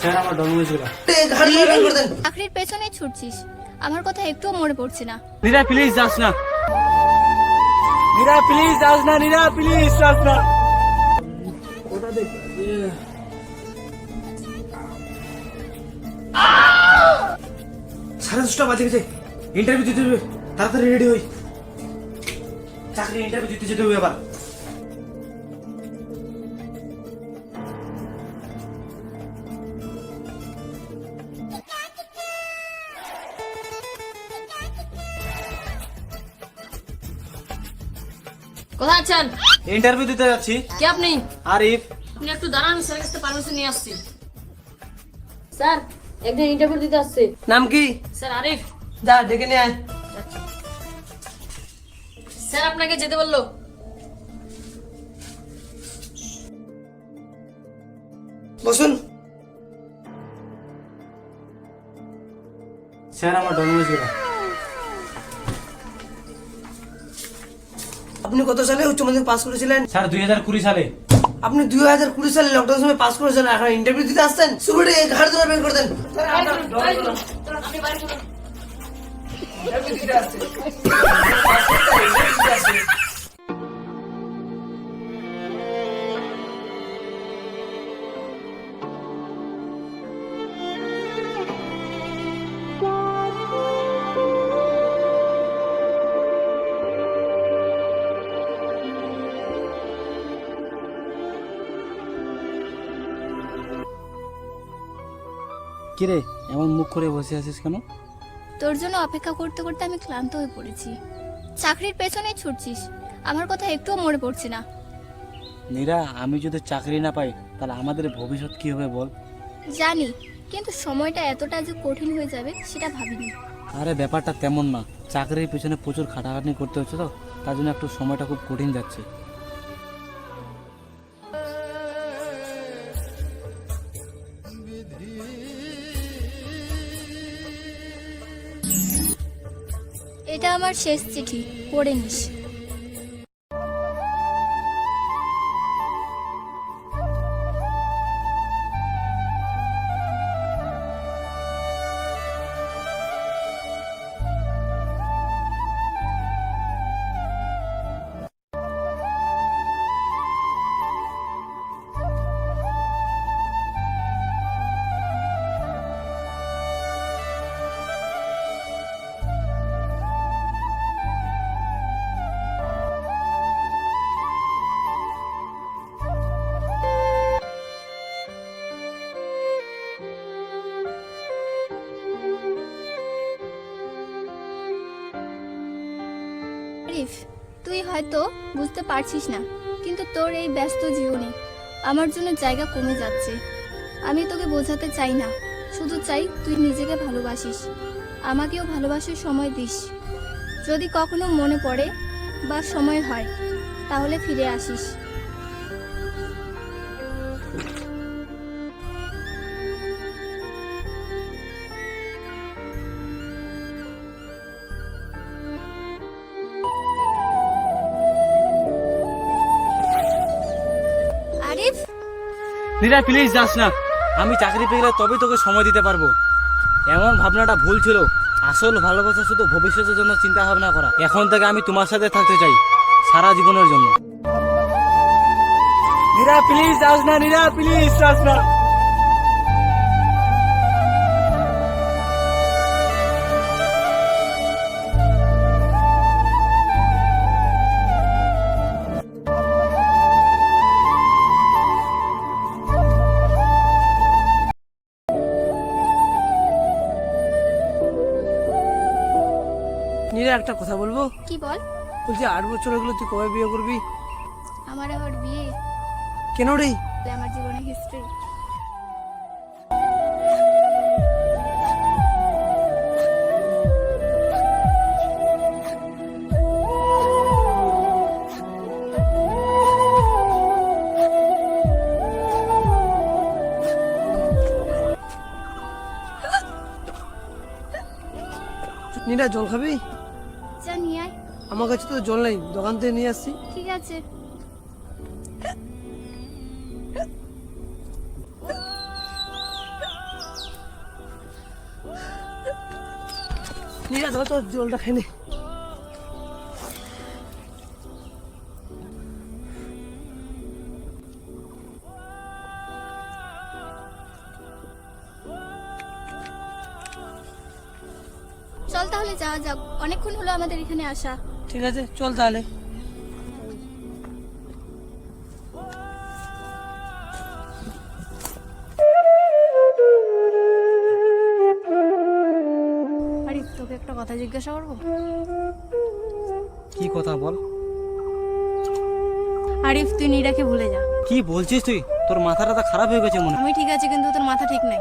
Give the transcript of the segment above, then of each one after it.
Sir আমার চাকরির পেছনে ছুটছিস। আমার কথা একটুও মনে পড়ছে না। নীরা প্লিজ যাস না। নীরা প্লিজ যাস না নীরা প্লিজ যাস না। সাড়ে দশটা বাজে গেছে। ইন্টারভিউ দিতে হবে। তাড়াতাড়ি রেডি হই। চাকরি ইন্টারভিউ দিতে যেতে হবে আবার। কোথায় আছেন? ইন্টারভিউ দিতে যাচ্ছি। কে আপনি? আরিফ। আপনি একটু দাঁড়ান স্যারের কাছে পারমিশন নিয়ে আসছি। স্যার একজন ইন্টারভিউ দিতে আসছে। নাম কি? স্যার আরিফ। যা ডেকে নিয়ে আয়। স্যার আপনাকে যেতে বলল। বসুন। স্যার আমার ডকুমেন্টস আপনি কত সালে উচ্চ মাধ্যমিক পাস করেছিলেন? স্যার দুই হাজার কুড়ি সালে। আপনি দুই হাজার কুড়ি সালে লকডাউন সময় পাস করেছেন এখন ইন্টারভিউ দিতে আসছেন? সিকিউরিটি ঘাড় ধরে বের করে দেন। ইন্টারভিউ দিতে আসছে কিরে এমন মুখ করে বসে আছিস কেন? তোর জন্য অপেক্ষা করতে করতে আমি ক্লান্ত হয়ে পড়েছি। চাকরির পেছনে ছুটছিস। আমার কথা একটুও মনে পড়ছে না। নীরা আমি যদি চাকরি না পাই তাহলে আমাদের ভবিষ্যৎ কি হবে বল? জানি কিন্তু সময়টা এতটা যে কঠিন হয়ে যাবে সেটা ভাবিনি। আরে ব্যাপারটা তেমন না। চাকরির পেছনে প্রচুর খাটাখাটনি করতে হচ্ছে তো তার জন্য একটু সময়টা খুব কঠিন যাচ্ছে। এটা আমার শেষ চিঠি পড়ে নিস। তুই হয়তো বুঝতে পারছিস না, কিন্তু তোর এই ব্যস্ত জীবনে আমার জন্য জায়গা কমে যাচ্ছে। আমি তোকে বোঝাতে চাই না, শুধু চাই তুই নিজেকে ভালোবাসিস, আমাকেও ভালোবাসার সময় দিস। যদি কখনো মনে পড়ে বা সময় হয়, তাহলে ফিরে আসিস। নীরা প্লিজ যাস না। আমি চাকরি পেয়ে গেলে তবেই তোকে সময় দিতে পারব। এমন ভাবনাটা ভুল ছিল। আসল ভালোবাসা শুধু ভবিষ্যতের জন্য চিন্তা ভাবনা করা। এখন থেকে আমি তোমার সাথে থাকতে চাই, সারা জীবনের জন্য। নিরা প্লিজ যাস না, নিরা প্লিজ যাস না। একটা কথা বলব? কি বল? বলছি আট বছর হলো তুই কবে বিয়ে করবি? আমার আবার বিয়ে। কেন রে? আমার জীবনের হিস্ট্রি নীরা জল খাবি? নিয়ে আয়। আমার কাছে তো জল নেই দোকান থেকে নিয়ে আসছি ঠিক আছে। নিয়ে তোর জলটা খেয়ে চল তাহলে যাওয়া যাক। অনেকক্ষণ হলো আমাদের এখানে আসা। ঠিক আছে চল তাহলে। আরে তোকে একটা কথা জিজ্ঞাসা করব? কি কথা বল? আরিফ তুই নীরাকে ভুলে যা। কি বলছিস তুই? তোর মাথাটা তো খারাপ হয়ে গেছে মনে হয়। আমি ঠিক আছে কিন্তু তোর মাথা ঠিক নাই।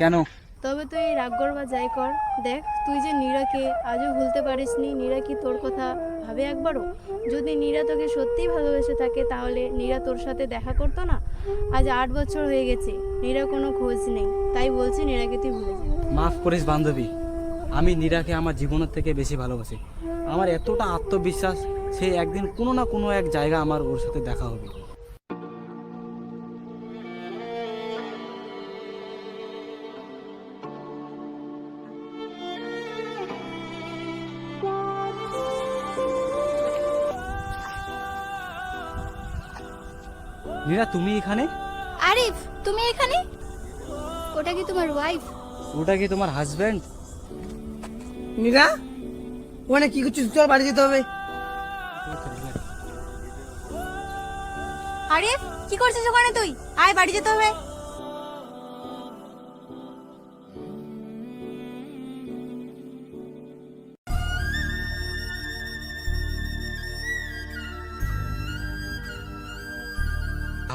কেন? তবে তুই রাগ কর বা যাই কর। দেখ, তুই যে নীরাকে আজও ভুলতে পারিস নি নীরা কি তোর কথা ভাবে একবারও? যদি নীরা তোকে সত্যিই ভালোবেসে থাকে, তাহলে নীরা তোর সাথে দেখা করতো না? আজ আট বছর হয়ে গেছে নীরা কোনো খোঁজ নেই। তাই বলছি নীরাকে তুই ভুলে যা। মাফ করিস, বান্ধবী। আমি নীরাকে আমার জীবনের থেকে বেশি ভালোবাসি। আমার এতটা আত্মবিশ্বাস, সে একদিন কোনো না কোনো এক জায়গা আমার ওর সাথে দেখা হবে। নীরা তুমি এখানে? আরিফ তুমি এখানে? ওটা কি তোমার ওয়াইফ ওটা কি তোমার হাজবেন্ড মীরা ওখানে কি করছিস? চল বাড়ি যেতে হবে। আরিফ কি করছিস ওখানে তুই? আয় বাড়ি যেতে হবে।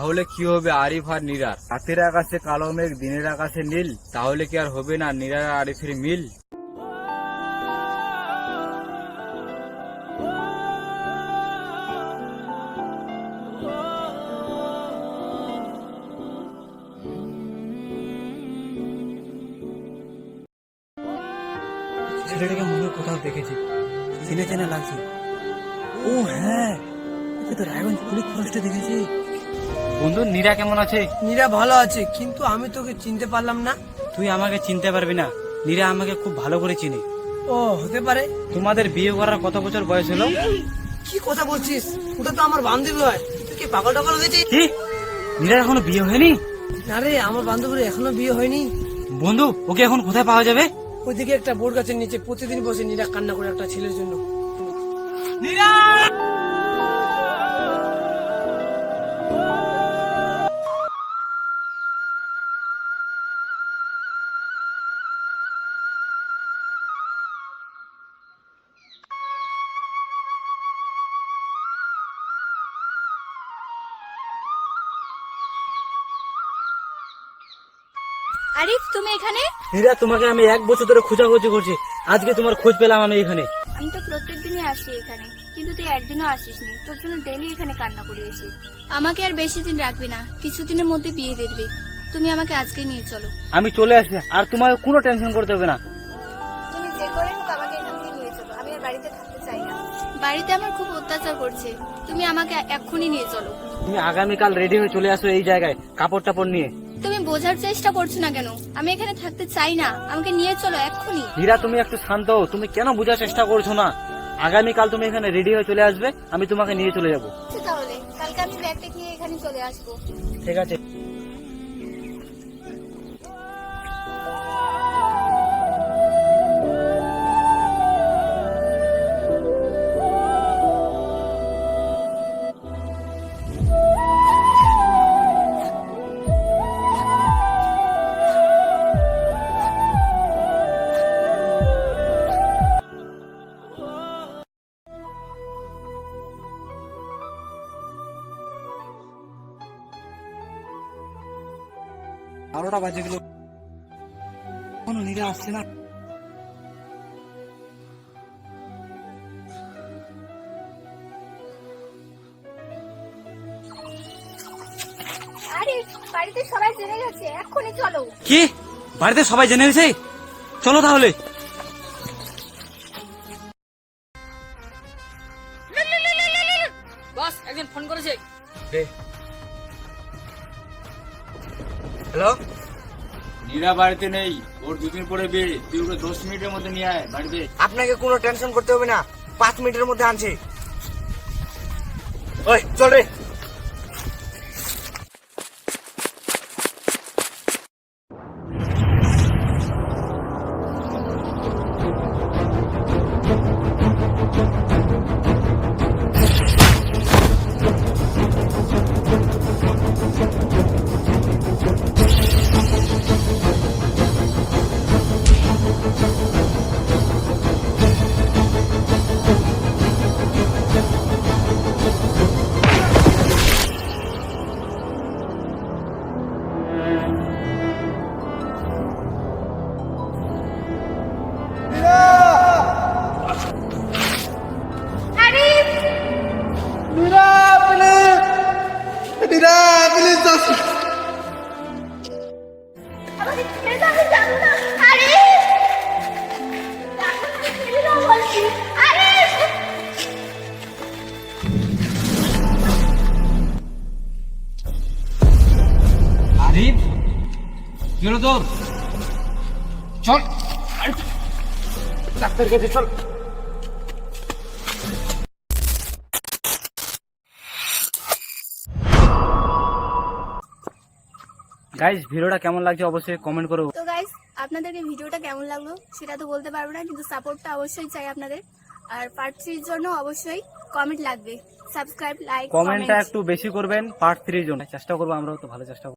তাহলে কি হবে আরিফ আর নীরার? রাতের আকাশে কালো মেঘ, দিনের আকাশে নীল। তাহলে কি আর হবে না নীরার আর আরিফের মিল? ছেলেটাকে মনে কোথাও দেখেছি। চিনে চেনে লাগছে। ও হ্যাঁ তো রায়গঞ্জ পুলিশ ফরেস্টে দেখেছি। বন্ধু নীরা কেমন আছে? নীরা ভালো আছে কিন্তু আমি তোকে চিনতে পারলাম না। তুই আমাকে চিনতে পারবি না। নীরা আমাকে খুব ভালো করে চিনি। ও হতে পারে। তোমাদের বিয়ে করার কত বছর বয়স হলো? কি কথা বলছিস? ওটা তো আমার বান্ধবী হয়। তুই কি পাগল টাগল হয়েছিস? কি? নীরার এখনও বিয়ে হয়নি? না রে আমার বান্ধবীর এখনও বিয়ে হয়নি। বন্ধু ওকে এখন কোথায় পাওয়া যাবে? ওইদিকে একটা বোর্ড গাছের নিচে প্রতিদিন বসে নীরা কান্না করে একটা ছেলের জন্য। আরিফ তুমি এখানে? নীরা তোমাকে আমি এক বছর ধরে খোঁজাখুঁজি করছি। আজকে তোমার খোঁজ পেলাম আমি এখানে। আমি তো প্রত্যেক দিনই আসি এখানে কিন্তু তুই একদিনও আসিসনি তোর জন্য ডেলি এখানে কান্না করে এসি। আমাকে আর বেশি দিন রাখবি না কিছুদিনের মধ্যে বিয়ে দিয়ে দিবি। তুমি আমাকে আজকে নিয়ে চলো। আমি চলে আসি আর তোমাকে কোনো টেনশন করতে হবে না। তুমি যে করে হোক আমাকে এখান থেকে নিয়ে চলো। আমি আর বাড়িতে থাকতে চাই না। বাড়িতে আমার খুব অত্যাচার করছে। তুমি আমাকে এক্ষুনি নিয়ে চলো। তুমি আগামীকাল রেডি হয়ে চলে আসো এই জায়গায় কাপড় টাপড় নিয়ে। বোঝার চেষ্টা করছ না কেন? আমি এখানে থাকতে চাই না। আমাকে নিয়ে চলো এক্ষুনি। হীরা তুমি একটু শান্ত হও। তুমি কেন বোঝার চেষ্টা করছ না? আগামীকাল তুমি এখানে রেডি হয়ে চলে আসবে। আমি তোমাকে নিয়ে চলে যাব। আচ্ছা তাহলে কালকে আমি ব্যাগটা নিয়ে এখানে চলে আসব। ঠিক আছে। বারোটা বাজে গেল কোনো নিরে আসছে না। বাড়িতে সবাই জেনে গেছে এক্ষুনি চলো। কি? বাড়িতে সবাই জেনে গেছে? চলো তাহলে। বস একজন ফোন করেছে। হ্যালো? নীরা বাড়িতে নেই। ওর দুদিন পরে বিয়ে। তুই ওকে দশ মিনিটের মধ্যে নিয়ে আয় বাড়িতে। আপনাকে কোনো টেনশন করতে হবে না। পাঁচ মিনিটের মধ্যে আনছি। ওই, চল রে। আরিফ চল। ডাক্তার কাছে চল। গাইজ ভিডিওটা কেমন লাগছে অবশ্যই কমেন্ট করো তো গাইস আপনাদেরকে ভিডিওটা কেমন লাগল সেটা তো বলতে পারব না কিন্তু সাপোর্টটা অবশ্যই চাই আপনাদের। আর পার্ট থ্রির জন্য অবশ্যই কমেন্ট লাগবে। সাবস্ক্রাইব লাইক কমেন্টটা একটু বেশি করবেন পার্ট থ্রির জন্য। চেষ্টা করব আমরাও তো ভালো চেষ্টা করব।